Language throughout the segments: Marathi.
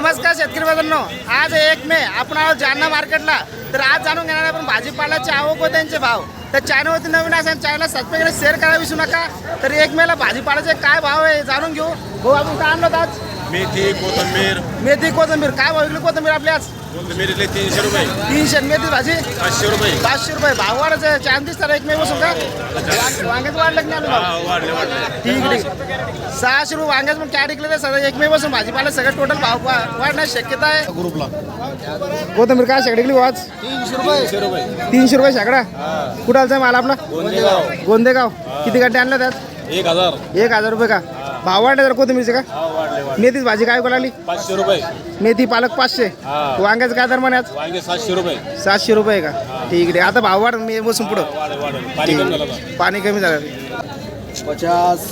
नमस्कार शेतकरी बांधवांनो आज एक मे आपण आहोत जालना मार्केटला. तर आज जाणून घेणार आहे आपण भाजीपाल्याची आवक व त्यांचे भाव. तर चॅनलवरती नवीन असेल चॅनलला सबस्क्राईब शेअर करायला विसरू नका. तर एक मेला भाजीपाल्याचे काय भाव आहे जाणून घेऊ. हो आपण काय आणलं आज? मेथी कोथिंबीर. मेथी कोथिंबीर. काय भाव विकली कोथिंबीर आपली आज? कोथिंबीरले तीनशे रुपये. तीनशे मेथी भाजी? पाचशे रुपये. पाचशे रुपये. भाव वाढायचं चार दिसतात एक मे बसून का? वांग- वांग्याचं वाढलं की नाही वाढले वाढले. ठीक आहे, ठीक आहे. सहाशे रुपये वांग्याच मग काय टिकले सगळं एक मे बसून. भाजीपाला सगळं टोटल भाव वाढण्याची शक्यता आहे. ग्रुपला कोथिंबीर काय शेकडे टिकली आज? तीनशे रुपये. तीनशे रुपये. शेकडा? कुठालचा माल आपला? गोंदेगाव. गोंदेगाव. किती गड्डे आणलं त्यात? एक हजार. एक हजार रुपये का? भाव वाढले जर कोथिंबीरचे का? हा मेथीच भाजी काय लागली? पाचशे रुपये. मेथी पालक पाचशे. हा. वांग्याचं काय दर म्हणाच वांगे सातशे रुपये. सातशे रुपये का? ठीक आहे. आता भाव वाढ मी बसून पुढं. पाणी कमी झालं. पचास.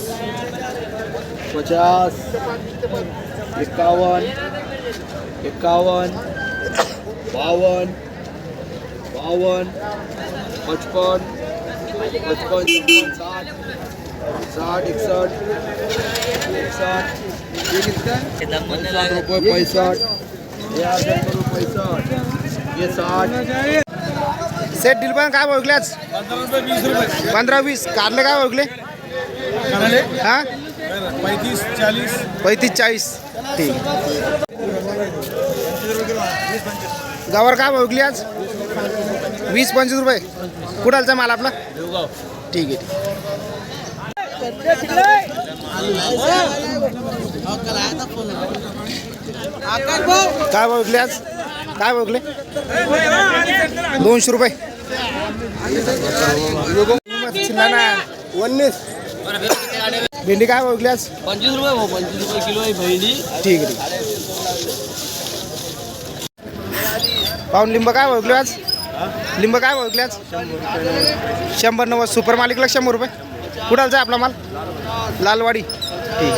पचास. एकावन्न. एकावन्न. बावन्न. बावन्न पचपन पचपन साठ साठ एकसष्ट एकसष्ट हे रुपये पैसठ. हे हजार रुपये पैसठ. हे साठ. सेट डील पण काय आज पंधरा वीस. कारले काय विकले हा? पैतीस चाळीस. पैतीस चाळीस. ठीक. काय विकली आज? वीस पंचवीस रुपये. कुठालचा माल आपला? ठीक आहे ठीक. काय विकले आज? काय विकले? दोनशे रुपये. उन्नीस भेंडी काय विकली आज? पंचवीस रुपये पंचवीस रुपये किलो आहे बहिणी ठीक आहे. पाऊन लिंब काय विकले आज? लिंब काय ओळखल्याच शंभर नव्वद. सुपर मालिकला शंभर रुपये. कुठालचा आहे आपला माल? लालवाडी. ठीक